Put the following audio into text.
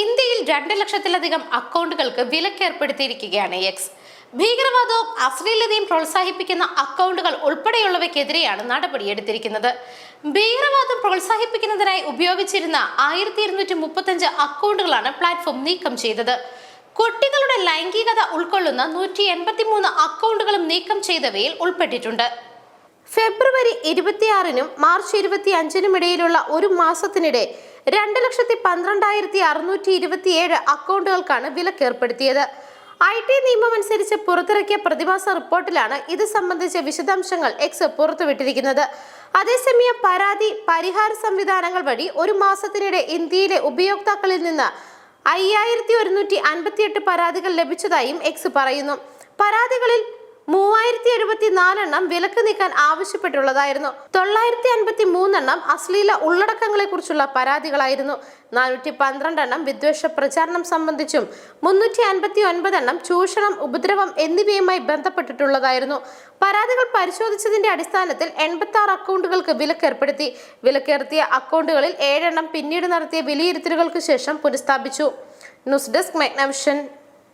ഇന്ത്യയിൽ രണ്ട് ലക്ഷത്തിലധികം അക്കൗണ്ടുകൾക്ക് വിലക്കേർപ്പെടുത്തിയിരിക്കുകയാണ് എക്സ് ഭീകരവാദവും അശ്ലീലതയും പ്രോത്സാഹിപ്പിക്കുന്ന അക്കൗണ്ടുകൾ ഉൾപ്പെടെയുള്ളവയ്ക്കെതിരെയാണ് നടപടിയെടുത്തിരിക്കുന്നത് ഭീകരവാദം പ്രോത്സാഹിപ്പിക്കുന്നതിനായി ഉപയോഗിച്ചിരുന്ന ആയിരത്തി ഇരുന്നൂറ്റി മുപ്പത്തഞ്ച് അക്കൗണ്ടുകളാണ് പ്ലാറ്റ്ഫോം നീക്കം ചെയ്തത്. കുട്ടികളുടെ ലൈംഗികത ഉൾക്കൊള്ളുന്ന നൂറ്റി എൺപത്തിമൂന്ന് അക്കൗണ്ടുകളും നീക്കം ചെയ്തവയിൽ ഉൾപ്പെട്ടിട്ടുണ്ട്. ഫെബ്രുവരി ഇരുപത്തിയാറിനും മാർച്ച് ഇരുപത്തി അഞ്ചിനും ഇടയിലുള്ള ഒരു മാസത്തിനിടെ രണ്ട് ലക്ഷത്തി പന്ത്രണ്ടായിരത്തി അറുന്നൂറ്റി ഇരുപത്തിയേഴ് അക്കൗണ്ടുകൾക്കാണ് വിലക്കേർപ്പെടുത്തിയത്. ഐ ടി നിയമം അനുസരിച്ച് പുറത്തിറക്കിയ പ്രതിമാസ റിപ്പോർട്ടിലാണ് ഇത് സംബന്ധിച്ച വിശദാംശങ്ങൾ എക്സ് പുറത്തുവിട്ടിരിക്കുന്നത്. അതേസമയം പരാതി പരിഹാര സംവിധാനങ്ങൾ വഴി ഒരു മാസത്തിനിടെ ഇന്ത്യയിലെ ഉപയോക്താക്കളിൽ നിന്ന് അയ്യായിരത്തി ഒരുന്നൂറ്റി അൻപത്തിയെട്ട് പരാതികൾ ലഭിച്ചതായും എക്സ് പറയുന്നു. പരാതികളിൽ മൂവായിരത്തി നാലെണ്ണം വിലക്ക് നീക്കാൻ ആവശ്യപ്പെട്ടുള്ളതായിരുന്നു തൊള്ളായിരത്തി അൻപത്തി മൂന്നെണ്ണം അശ്ലീല ഉള്ളടക്കങ്ങളെ കുറിച്ചുള്ള പരാതികളായിരുന്നു. നാനൂറ്റി പന്ത്രണ്ടെണ്ണം വിദ്വേഷ പ്രചാരണം സംബന്ധിച്ചും മുന്നൂറ്റി അൻപത്തി ഒൻപതെണ്ണം ചൂഷണം ഉപദ്രവം എന്നിവയുമായി ബന്ധപ്പെട്ടിട്ടുള്ളതായിരുന്നു. പരാതികൾ പരിശോധിച്ചതിന്റെ അടിസ്ഥാനത്തിൽ എൺപത്തി ആറ് അക്കൗണ്ടുകൾക്ക് വിലക്കേർപ്പെടുത്തി വിലക്കേർത്തിയ അക്കൗണ്ടുകളിൽ ഏഴെണ്ണം പിന്നീട് നടത്തിയ വിലയിരുത്തലുകൾക്ക് ശേഷം പുനഃസ്ഥാപിച്ചു. News desk മെഗ്നവിഷൻ.